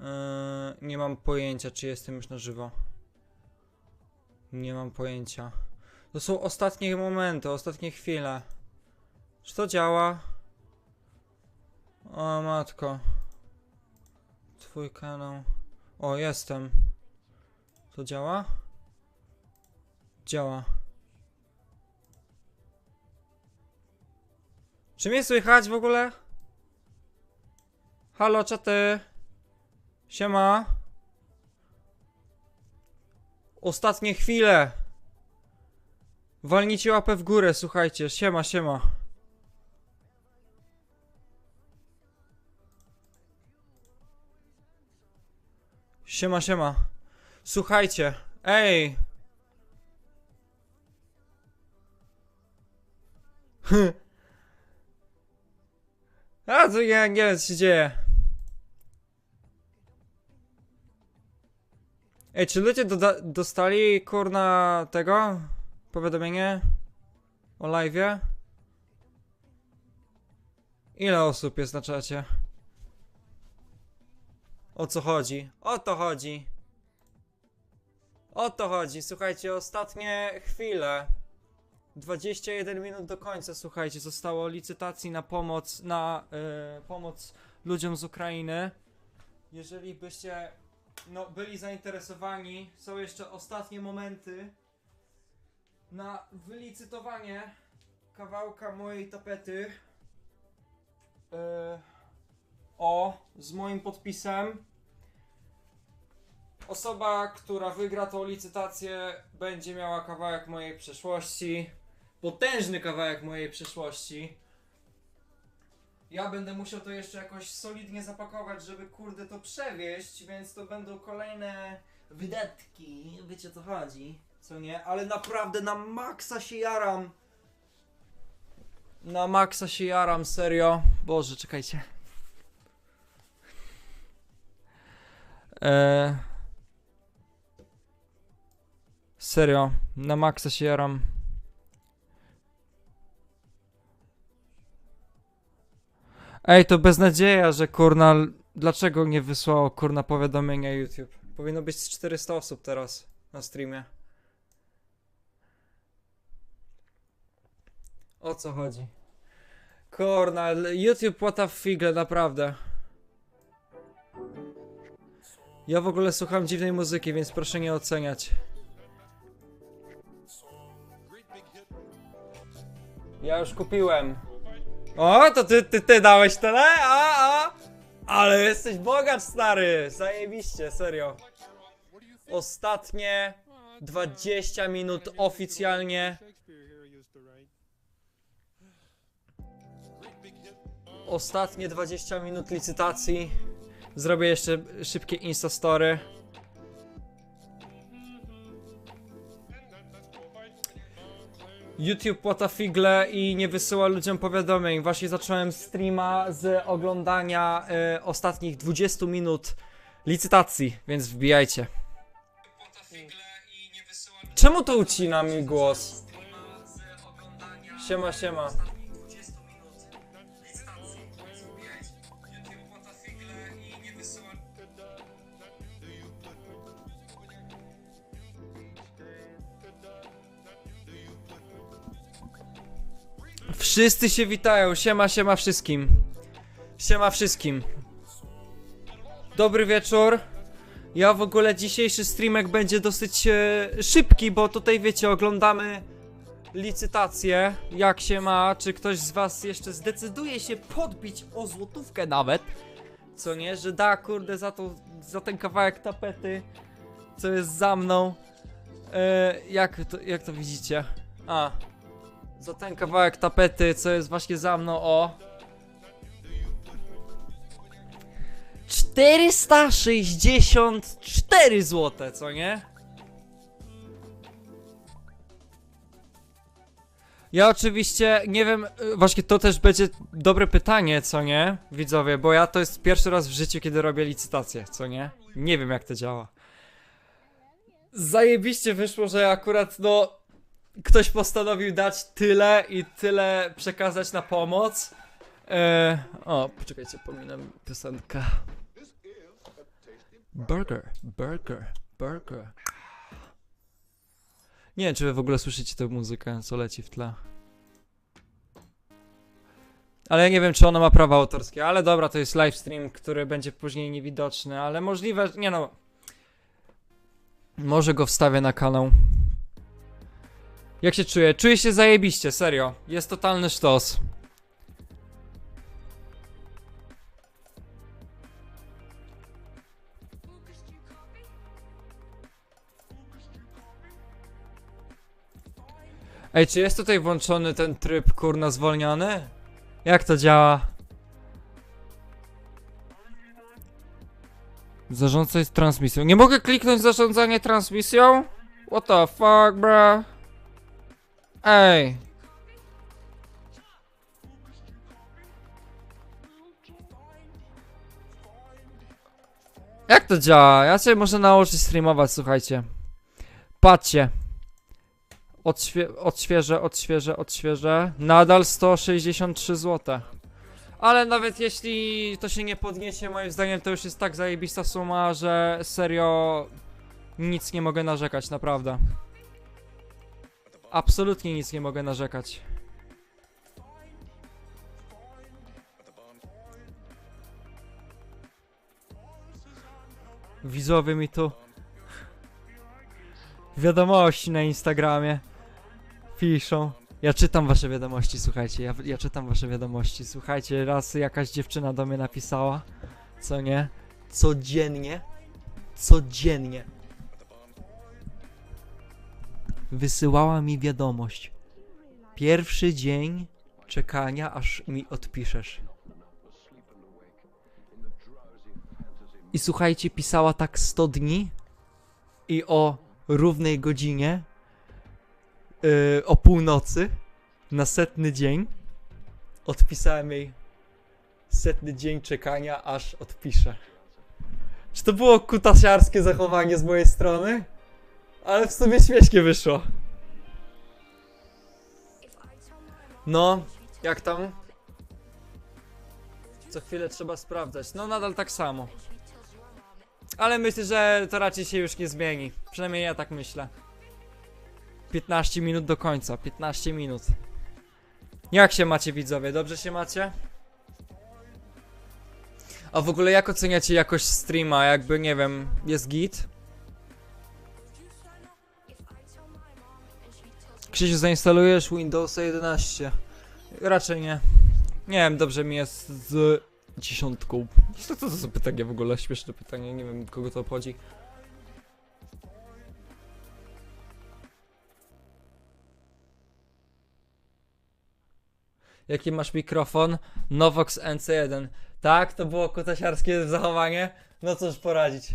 Yy, nie mam pojęcia, czy jestem już na żywo. Nie mam pojęcia. To są ostatnie momenty, ostatnie chwile. Czy to działa? O matko. Twój kanał. O, jestem. To działa? Działa. Czy mnie słychać w ogóle? Halo, czaty. Siema. Ostatnie chwile. Walnijcie łapę w górę, słuchajcie. Siema, siema. Siema, siema. Słuchajcie. Ej. A, to ja nie wiem, co się dzieje. Ej, czy ludzie dostali kurna tego? Powiadomienie? O live'ie? Ile osób jest na czacie? O co chodzi? O to chodzi. O to chodzi. Słuchajcie, ostatnie chwile. 21 minut do końca, słuchajcie, zostało licytacji na pomoc, na y, pomoc ludziom z Ukrainy. Jeżeli byście no, byli zainteresowani, są jeszcze ostatnie momenty na wylicytowanie kawałka mojej tapety. Y, o, z moim podpisem. Osoba, która wygra tą licytację, będzie miała kawałek mojej przeszłości. Potężny kawałek mojej przeszłości. Ja będę musiał to jeszcze jakoś solidnie zapakować, żeby kurde to przewieźć, więc to będą kolejne wydatki. Wiecie o co chodzi? Co nie? Ale naprawdę na maksa się jaram. Na maksa się jaram, serio. Boże, czekajcie. Eee... Serio, na maksa się jaram. Ej, to beznadzieja, że kurna... Dlaczego nie wysłało kurna powiadomienia YouTube? Powinno być z 400 osób teraz na streamie. O co chodzi? Kurna, YouTube płata w figle, naprawdę. Ja w ogóle słucham dziwnej muzyki, więc proszę nie oceniać. Ja już kupiłem. O, to ty, ty, ty dałeś tyle? A, a! Ale jesteś bogacz, stary! Zajebiście, serio. Ostatnie 20 minut oficjalnie. Ostatnie 20 minut licytacji. Zrobię jeszcze szybkie instastory. YouTube płata figle i nie wysyła ludziom powiadomień. Właśnie zacząłem streama z oglądania e, ostatnich 20 minut licytacji, więc wbijajcie. Czemu to ucina mi głos? Siema, siema. Wszyscy się witają. Siema, siema wszystkim. Siema wszystkim. Dobry wieczór. Ja w ogóle dzisiejszy streamek będzie dosyć e, szybki, bo tutaj wiecie, oglądamy licytację. Jak się ma? Czy ktoś z was jeszcze zdecyduje się podbić o złotówkę nawet? Co nie? Że da kurde za, to, za ten kawałek tapety, co jest za mną. E, jak, to, jak to widzicie? A, za ten kawałek tapety, co jest właśnie za mną, o. 464 zł, co nie? Ja oczywiście nie wiem, y, właśnie to też będzie dobre pytanie, co nie, widzowie, bo ja to jest pierwszy raz w życiu, kiedy robię licytację, co nie? Nie wiem jak to działa. Zajebiście wyszło, że akurat no ktoś postanowił dać tyle i tyle przekazać na pomoc. E, o, poczekajcie, pominam piosenkę. Burger, burger, burger. Nie wiem, czy wy w ogóle słyszycie tę muzykę, co leci w tle. Ale ja nie wiem, czy ona ma prawa autorskie, ale dobra, to jest livestream, który będzie później niewidoczny, ale możliwe, nie no. Może go wstawię na kanał. Jak się czuję? Czuję się zajebiście, serio. Jest totalny sztos. Ej, czy jest tutaj włączony ten tryb kurna zwolniony? Jak to działa? Zarządzaj transmisją. Nie mogę kliknąć zarządzanie transmisją? What the fuck, bro? Ej. Jak to działa? Ja się muszę nauczyć streamować, słuchajcie. Patrzcie. Odświe odświeżę, odświeżę, odświeżę. Nadal 163 zł. Ale nawet jeśli to się nie podniesie, moim zdaniem to już jest tak zajebista suma, że serio nic nie mogę narzekać, naprawdę. Absolutnie nic nie mogę narzekać. Widzowie mi tu wiadomości na Instagramie piszą. Ja czytam wasze wiadomości, słuchajcie, ja, ja czytam wasze wiadomości. Słuchajcie, raz jakaś dziewczyna do mnie napisała, co nie? Codziennie, codziennie wysyłała mi wiadomość. Pierwszy dzień czekania, aż mi odpiszesz. I słuchajcie, pisała tak 100 dni i o równej godzinie yy, o północy na setny dzień odpisałem jej setny dzień czekania, aż odpiszę. Czy to było kutasiarskie zachowanie z mojej strony? Ale w sumie śmiesznie wyszło. No, jak tam? Co chwilę trzeba sprawdzać. No, nadal tak samo. Ale myślę, że to raczej się już nie zmieni. Przynajmniej ja tak myślę. 15 minut do końca. 15 minut. Jak się macie, widzowie? Dobrze się macie? A w ogóle jak oceniacie jakość streama? Jakby, nie wiem, jest git? Krzysiu, zainstalujesz Windowsa 11? Raczej nie. Nie wiem, dobrze mi jest z dziesiątką. Co to za pytanie w ogóle? Śmieszne pytanie, nie wiem kogo to obchodzi. Jaki masz mikrofon? Novox NC1. Tak, to było kutasiarskie zachowanie. No cóż poradzić.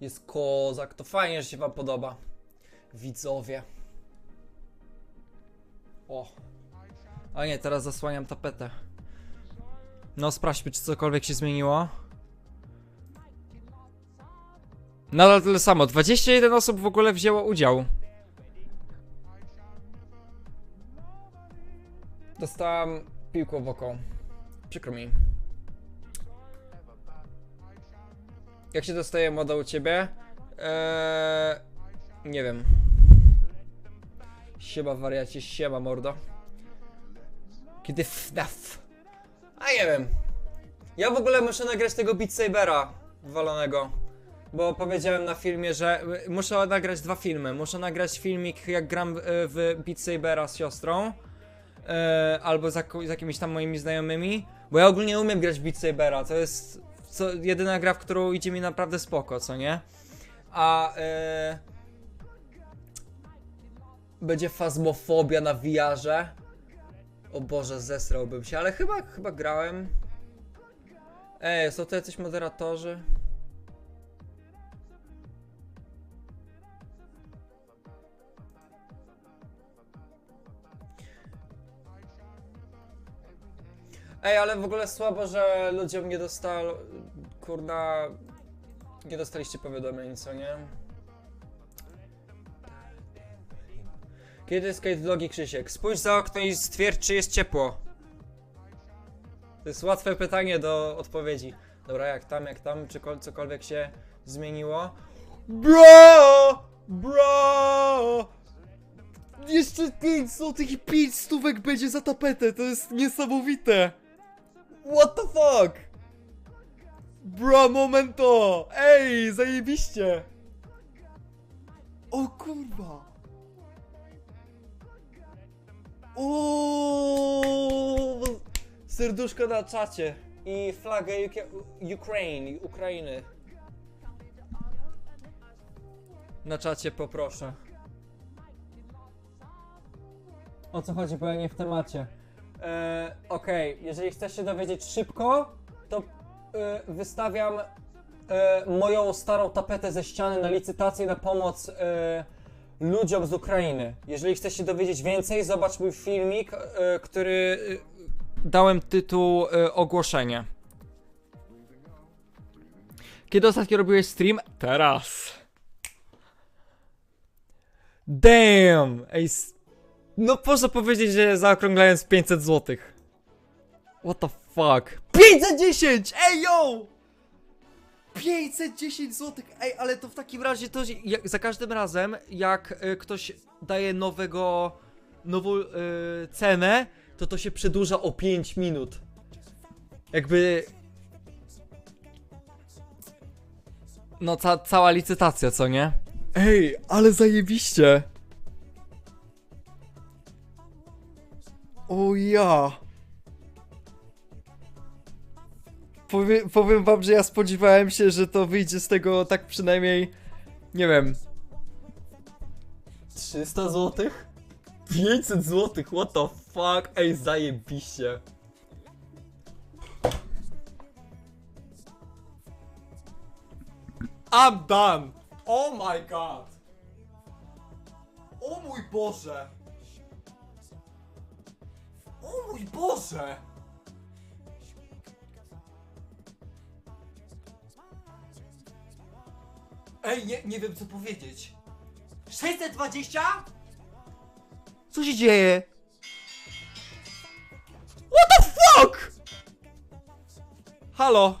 Jest kozak, to fajnie, że się wam podoba. Widzowie. O. A nie, teraz zasłaniam tapetę. No sprawdźmy, czy cokolwiek się zmieniło. Nadal tyle samo. 21 osób w ogóle wzięło udział. Dostałam piłką w oko. Przykro mi. Jak się dostaje moda u ciebie? Eee, nie wiem. Siema wariacie, siema mordo. Kiedy FNAF? A nie wiem. Ja w ogóle muszę nagrać tego Beat Sabera walonego. Bo powiedziałem na filmie, że y, muszę nagrać dwa filmy. Muszę nagrać filmik jak gram w Beat Sabera z siostrą. y, albo z, jakimiś tam moimi znajomymi. Bo ja ogólnie umiem grać Beat Sabera. To jest co, jedyna gra, w którą idzie mi naprawdę spoko, co nie? A y, będzie fazmofobia na VR-ze. O Boże, zesrałbym się, ale chyba, chyba grałem. Ej, są tu jacyś moderatorzy? Ej, ale w ogóle słabo, że ludziom nie dostal... Kurna... Nie dostaliście powiadomień, co nie? Kiedy skate vlogi Krzysiek? Spójrz za okno i stwierdź, czy jest ciepło. To jest łatwe pytanie do odpowiedzi. Dobra, jak tam, jak tam, czy kol- cokolwiek się zmieniło? Bro! Bro! Jeszcze 5 złotych i 5 stówek będzie za tapetę, to jest niesamowite! What the fuck? Bro, momento! Ej, zajebiście! O kurwa! O, Serduszko na czacie i flagę UK- Ukrainy, Ukrainy. Na czacie poproszę. O co chodzi, bo ja nie w temacie. E, Okej, jeżeli chcesz się dowiedzieć szybko, to wystawiam e, moją starą tapetę ze ściany na licytację na pomoc e, ludziom z Ukrainy. Jeżeli chcesz się dowiedzieć więcej, zobacz mój filmik, e, który e, dałem tytuł e, ogłoszenie. Kiedy ostatnio robiłeś stream? Teraz. Damn! Ej, no można powiedzieć, że zaokrąglając 500 zł. What the fuck? 510! Ej yo! 510 zł! Ej, ale to w takim razie to jak, za każdym razem, jak y, ktoś daje nowego, nową y, cenę, to to się przedłuża o 5 minut. Jakby... No ca cała licytacja, co nie? Ej, ale zajebiście! O ja! Powiem, powiem wam, że ja spodziewałem się, że to wyjdzie z tego tak przynajmniej, nie wiem... 300 zł? 500 zł, what the fuck? Ej, zajebiście. I'm done! Oh my god! O mój Boże! O mój Boże! Ej, nie, nie wiem co powiedzieć. 620? Co się dzieje? What the fuck? Halo?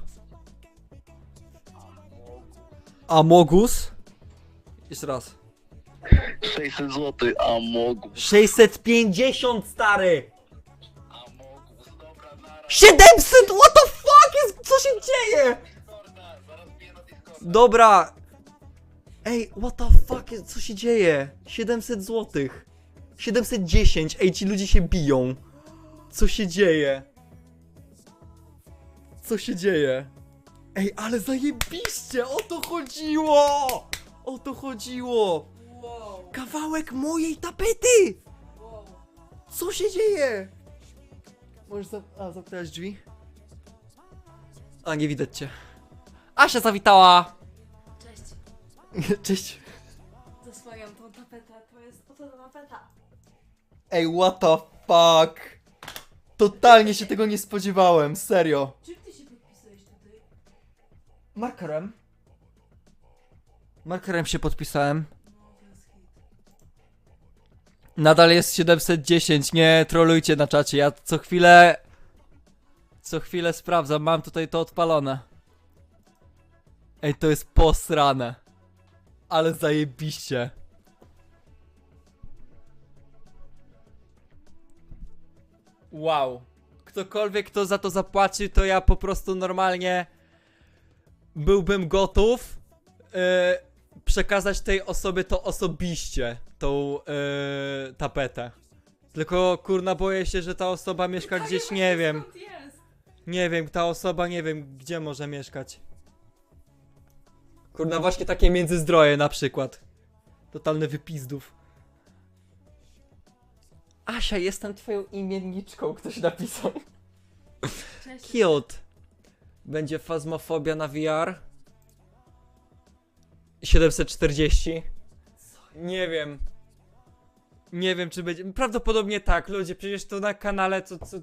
Amogus? Jeszcze raz. 600 zł, a mógł. 650 stary! A mógł. Dobra, nara. 700! What the fuck jest? Co się dzieje? Discorda, zaraz biję na Discorda. Dobra! Ej, what the fuck? Co się dzieje? 700 złotych. 710. Ej, ci ludzie się biją. Co się dzieje? Co się dzieje? Ej, ale zajebiście! O to chodziło! O to chodziło! Kawałek mojej tapety! Co się dzieje? Możesz za... A, zamknąłeś drzwi? A, nie widać cię. Asia zawitała! Cześć, Cześć. za swoją tą tapetę, to jest po to ta tapeta. Ej, what the fuck? Totalnie się tego nie spodziewałem, serio. Czym ty się podpisujesz tutaj? Markerem? Markerem się podpisałem. No, to jest hit. Nadal jest 710, nie trolujcie na czacie, ja co chwilę... Co chwilę sprawdzam, mam tutaj to odpalone. Ej, to jest posrane. Ale zajebiście. Wow. Ktokolwiek, kto za to zapłaci, to ja po prostu normalnie byłbym gotów e, przekazać tej osobie to osobiście, tą e, tapetę. Tylko kurna boję się, że ta osoba mieszka gdzieś, nie wiem. Nie wiem, ta osoba nie wiem, gdzie może mieszkać. Kurna, właśnie takie międzyzdroje na przykład. Totalny wypizdów. Asia, jestem twoją imienniczką, ktoś napisał. Cześć. Cute. Będzie fazmofobia na VR. 740. Nie wiem. Nie wiem, czy będzie. Prawdopodobnie tak, ludzie. Przecież to na kanale, co. co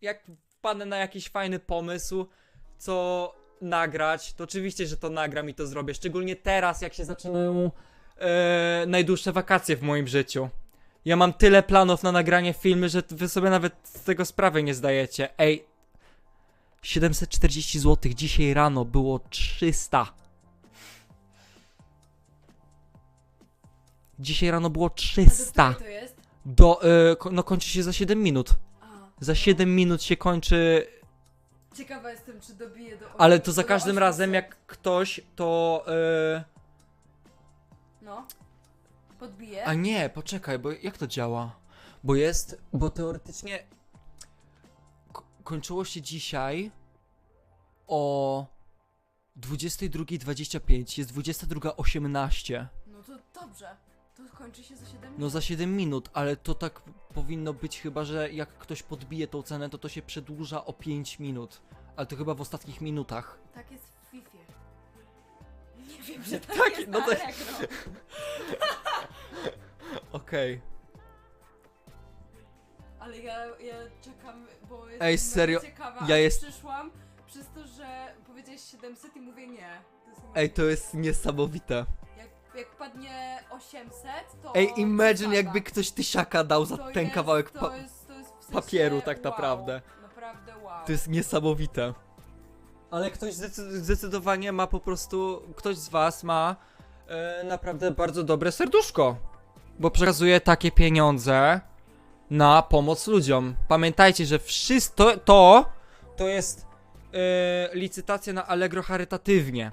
jak wpadnę na jakiś fajny pomysł, co nagrać, to oczywiście, że to nagram i to zrobię. Szczególnie teraz, jak się zaczynają e, najdłuższe wakacje w moim życiu. Ja mam tyle planów na nagranie filmy, że wy sobie nawet z tego sprawy nie zdajecie. Ej, 740 zł dzisiaj rano było 300. Dzisiaj rano było A do 300. której to jest? Do, y, no kończy się za 7 minut. Za 7 minut się kończy, ciekawa jestem, czy dobiję do ale to za do każdym 800. razem jak ktoś to... Y, No. Podbiję. a nie, poczekaj, bo jak to działa? Bo jest, bo teoretycznie ko- kończyło się dzisiaj o 22.25, jest 22.18. No to dobrze. Kończy się za 7 No za 7 minut, ale to tak powinno być chyba, że jak ktoś podbije tą cenę, to to się przedłuża o 5 minut. Ale to chyba w ostatnich minutach. Tak jest w FIFA. Nie wiem, że tak, Tak, jest no to- Allegro. Okej. Ale ja, ja czekam, bo jestem Ej, serio, ciekawa, ja jest- przyszłam przez to, że powiedziałeś 700 i mówię nie. To jest Ej, to jest niesamowite. Jak, padnie 800, to Ej, imagine jakby ktoś tysiaka dał za To ten jest- kawałek to pa- jest, to jest w sensie papieru tak wow, naprawdę. Naprawdę wow. To jest niesamowite. Ale ktoś zdecy- zdecydowanie ma po prostu, ktoś z was ma e, naprawdę bardzo dobre serduszko. Bo przekazuje takie pieniądze na pomoc ludziom. Pamiętajcie, że wszystko to, to jest e, licytacja na Allegro charytatywnie.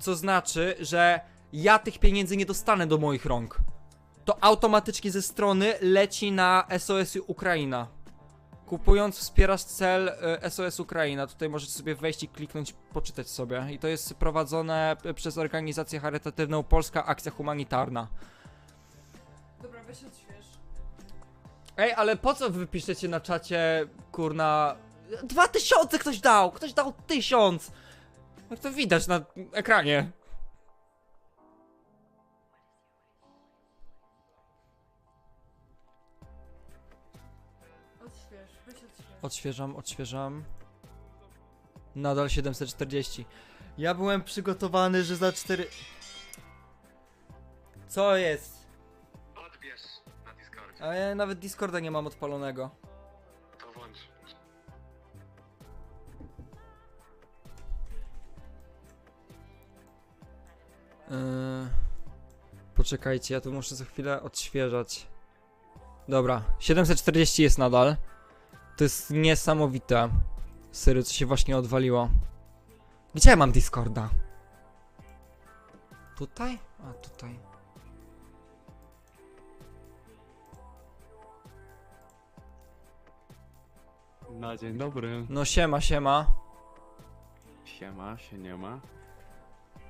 Co znaczy, że ja tych pieniędzy nie dostanę do moich rąk. To automatycznie ze strony leci na SOS Ukraina. Kupując wspierasz cel SOS Ukraina. Tutaj możecie sobie wejść i kliknąć, poczytać sobie. I to jest prowadzone e, przez organizację charytatywną Polska Akcja Humanitarna. Dobra, weź odśwież. Ej, ale po co wy piszecie na czacie, kurna... Dwa tysiące ktoś dał! Ktoś dał tysiąc! Jak to widać na ekranie. Odświeżam, odświeżam. Nadal 740. Ja byłem przygotowany, że za 4... Co jest? Odbierz na Discordzie. A ja nawet Discorda nie mam odpalonego. To włącz. Yy... Poczekajcie, ja tu muszę za chwilę odświeżać. Dobra, 740 jest nadal. To jest niesamowite. Serio, co się właśnie odwaliło. Gdzie ja mam Discorda? Tutaj? A, tutaj. Na dzień dobry. No siema, siema. Siema, się nie ma.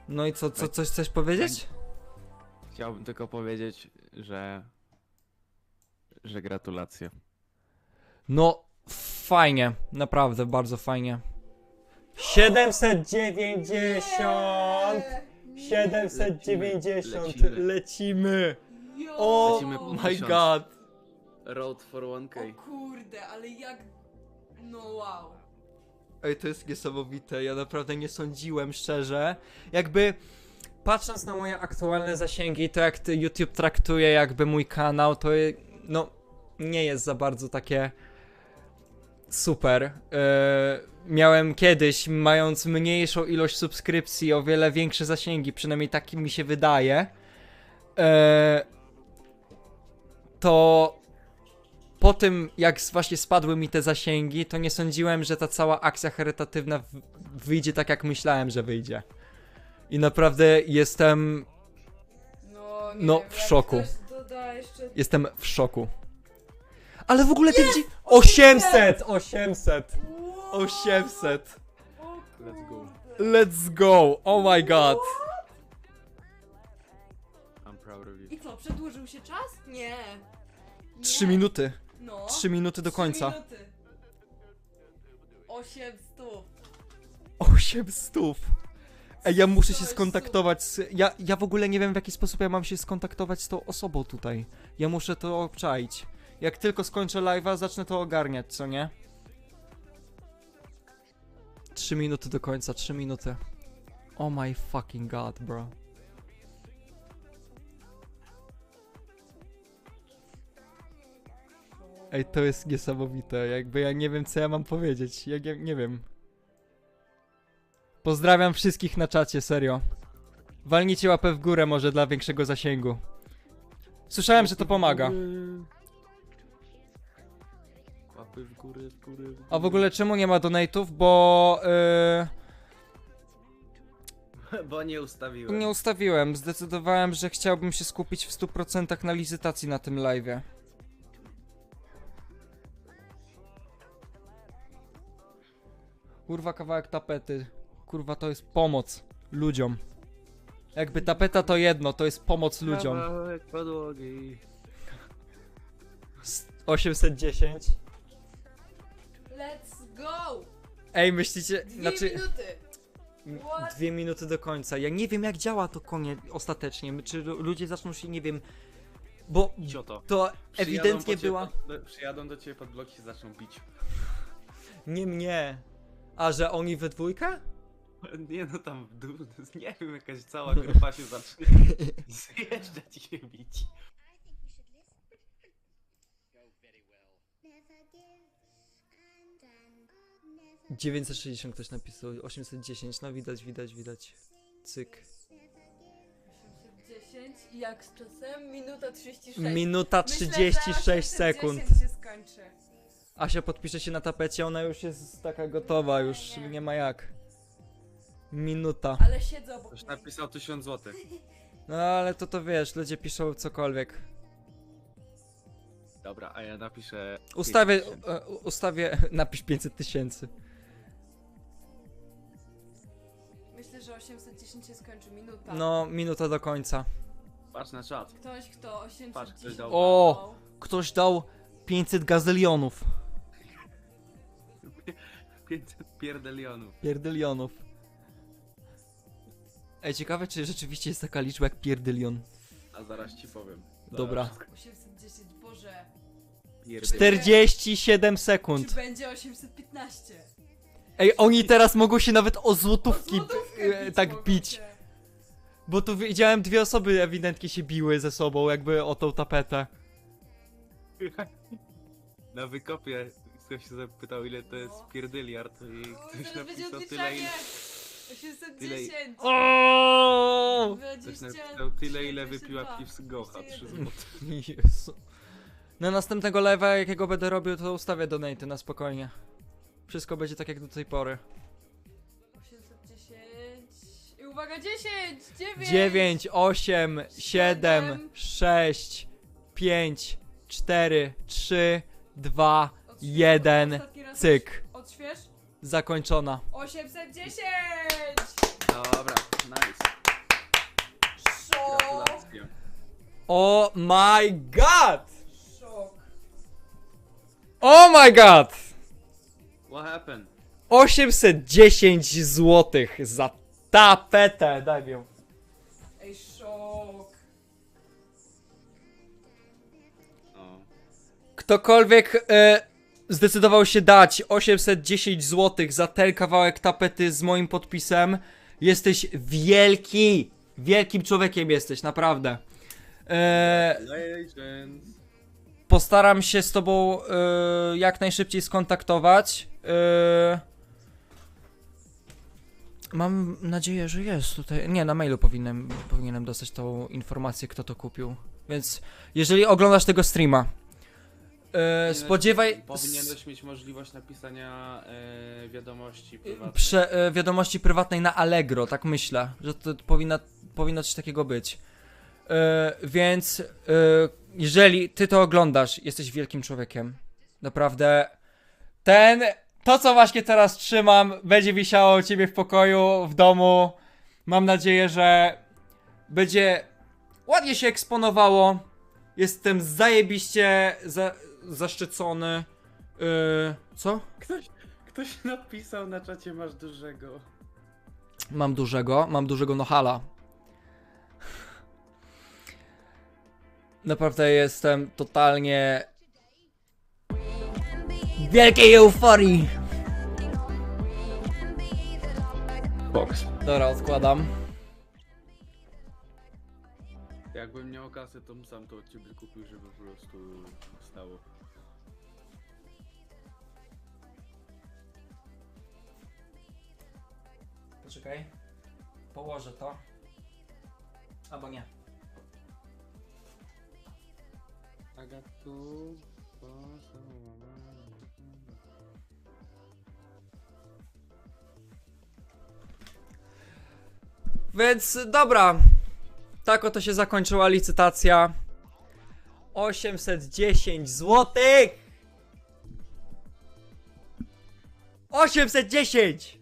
No i co, co coś chcesz powiedzieć? Chciałbym tylko powiedzieć, że... że gratulacje. No, fajnie, naprawdę, bardzo fajnie. 790! 790! Lecimy. O Lecimy po my god! Road for 1K. O kurde, ale jak... No wow. Ej, to jest niesamowite, ja naprawdę nie sądziłem, szczerze. Jakby, patrząc na moje aktualne zasięgi, to jak ty YouTube traktuje jakby mój kanał, to je- no, nie jest za bardzo takie super. Yy, miałem kiedyś, mając mniejszą ilość subskrypcji, o wiele większe zasięgi, przynajmniej tak mi się wydaje. Yy, to po tym, jak właśnie spadły mi te zasięgi, to nie sądziłem, że ta cała akcja charytatywna wyjdzie tak, jak myślałem, że wyjdzie. I naprawdę jestem, No, No, wiem, w szoku. Doda jeszcze... jestem w szoku. Ale w ogóle ten dzi- 800! 800! 800! O Let's go. Let's go! Oh my god! I'm proud of you. I co, przedłużył się czas? Nie. nie. 3 minuty. No. 3 minuty do Trzy końca. Minuty. 800. 800! Ej, ja muszę się skontaktować z... Ja, ja w ogóle nie wiem w jaki sposób ja mam się skontaktować z tą osobą tutaj. Ja muszę to obczaić. Jak tylko skończę live'a, zacznę to ogarniać, co nie? 3 minuty do końca, 3 minuty. Oh my fucking god, bro. Ej, to jest niesamowite. Jakby ja nie wiem, co ja mam powiedzieć. Ja nie, nie wiem. Pozdrawiam wszystkich na czacie, serio. Walnijcie łapę w górę może dla większego zasięgu. Słyszałem, że to pomaga. Łapy w górę, w górę, w górę. A w ogóle czemu nie ma donate'ów? Bo Bo nie ustawiłem. nie ustawiłem. Zdecydowałem, że chciałbym się skupić w 100% na licytacji na tym live'ie. Kurwa kawałek tapety. Kurwa to jest pomoc ludziom. Jakby tapeta to jedno, to jest pomoc ludziom. Kawałek podłogi. S- 810. Go! Ej, myślicie, Dwie znaczy minuty! What? dwie minuty do końca. Ja nie wiem jak działa to konie ostatecznie. Czy lu- ludzie zaczną się, nie wiem, bo Cioto. to Przyjadą ewidentnie po ciebie była... Pod, do- przyjadą do ciebie pod bloki i zaczną bić. Nie mnie. A że oni we dwójkę? Nie no tam w dół, nie wiem, jakaś cała grupa się zacznie zjeżdżać i się bić. 960 ktoś napisał, 810, no widać, widać, widać. Cyk. 810 i jak z czasem? Minuta 36. Minuta Myślę, że 36 810 sekund. się skończy. Asia podpisze się na tapecie, ona już jest taka gotowa, już Nie. nie ma jak. Minuta. Ale siedzę obok Ktoś mnie. napisał 1000 zł. No ale to to wiesz, ludzie piszą cokolwiek. Dobra, a ja napiszę. Ustawię, 5000. e, ustawię, napisz 500 tysięcy. Że 810 się skończy. Minuta. No, minuta do końca. Patrz na czat. Ktoś, kto 810... Patrz, ktoś dał- O! Ktoś dał 500 gazylionów. 500 pierdelionów. Pierdylionów. Ej, ciekawe, czy rzeczywiście jest taka liczba jak pierdylion. A zaraz ci powiem. Dobra. 810, Boże. Pierdylion. 47 sekund. Czy będzie 815? Ej, oni teraz mogą się nawet o złotówki e, tak bić. się. Bo tu widziałem dwie osoby ewidentnie się biły ze sobą, jakby o tą tapetę. Na wykopie ktoś się zapytał ile to jest No. pierdyliard i O, ktoś napisał tyle ile... odliczanie. 810. O! ktoś 20, napisał tyle ile 22, wypiła piw z Gocha, 3 21. zł. Jezu. Na następnego live'a, jakiego będę robił, to ustawię donaty na spokojnie. Wszystko będzie tak jak do tej pory. 810. I uwaga, 10! 9! 9, 8, 7, Siedem. 6, 5, 4, 3, 2, Odśwież- 1, ostatni raz cyk. Odśwież. Zakończona. 810! Dobra, nice. Szok! Gratulacje. Oh my god! Szok. Oh my god! What happened? 810 zł za tapetę, daj mi ją. Ej, szok. O. Ktokolwiek e, zdecydował się dać 810 zł za ten kawałek tapety z moim podpisem, jesteś wielki! Wielkim człowiekiem jesteś, naprawdę. E, Legends. postaram się z tobą e, jak najszybciej skontaktować. E, mam nadzieję, że jest tutaj. Nie, na mailu powinienem, powinienem dostać tą informację, kto to kupił. Więc jeżeli oglądasz tego streama, e, spodziewaj. Powinieneś mieć możliwość napisania e, wiadomości prywatnej. Prze, e, wiadomości prywatnej na Allegro, tak myślę, że to powinna, powinno coś takiego być. E, więc e, jeżeli ty to oglądasz, jesteś wielkim człowiekiem. Naprawdę. Ten, to co właśnie teraz trzymam, będzie wisiało u ciebie w pokoju, w domu. Mam nadzieję, że będzie ładnie się eksponowało. Jestem zajebiście za, zaszczycony. E, co? Ktoś, ktoś napisał na czacie masz dużego. Mam dużego, mam dużego nohala. Naprawdę jestem totalnie wielkiej euforii. Box. Dobra, odkładam. Jakbym miał kasę, to sam to od ciebie kupił, żeby po prostu stało. Poczekaj. Położę to. Albo nie. Agatu... Posłuchaj. Więc dobra. Tak oto się zakończyła licytacja. 810 zł. 810!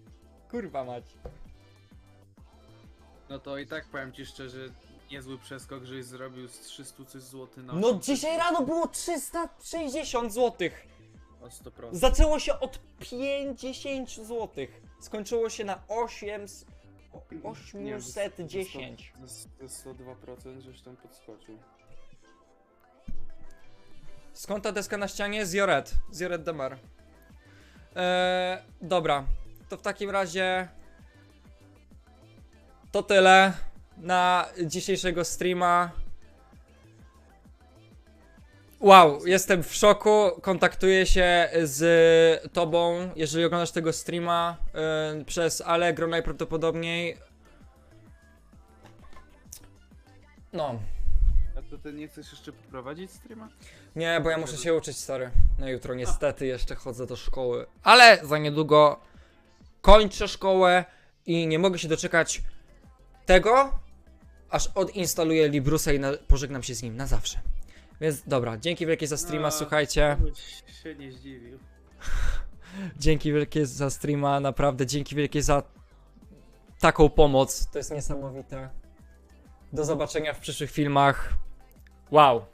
Kurwa mać. No to i tak powiem ci szczerze, niezły przeskok, żeś zrobił z 300 coś zł na No 800 dzisiaj rano było 360 zł. O 100%. Zaczęło się od 50 zł. Skończyło się na 8, o- 810. To jest 102%, żeś tam podskoczył. Skąd ta deska na ścianie? Z Joret. Z Joret Demar. Eee, dobra. To w takim razie. To tyle na dzisiejszego streama. Wow, jestem w szoku. Kontaktuję się z tobą, jeżeli oglądasz tego streama e, przez Allegro najprawdopodobniej. No, A to ty nie chcesz jeszcze poprowadzić streama? Nie, bo ja muszę się uczyć, stary. Na jutro niestety jeszcze chodzę do szkoły. Ale za niedługo kończę szkołę i nie mogę się doczekać tego, aż odinstaluję Librusa i na, pożegnam się z nim na zawsze. Więc dobra, dzięki wielkie za streama, No. słuchajcie. Się nie zdziwił. Dzięki wielkie za streama, naprawdę dzięki wielkie za taką pomoc. To jest niesamowite. Do zobaczenia w przyszłych filmach. Wow.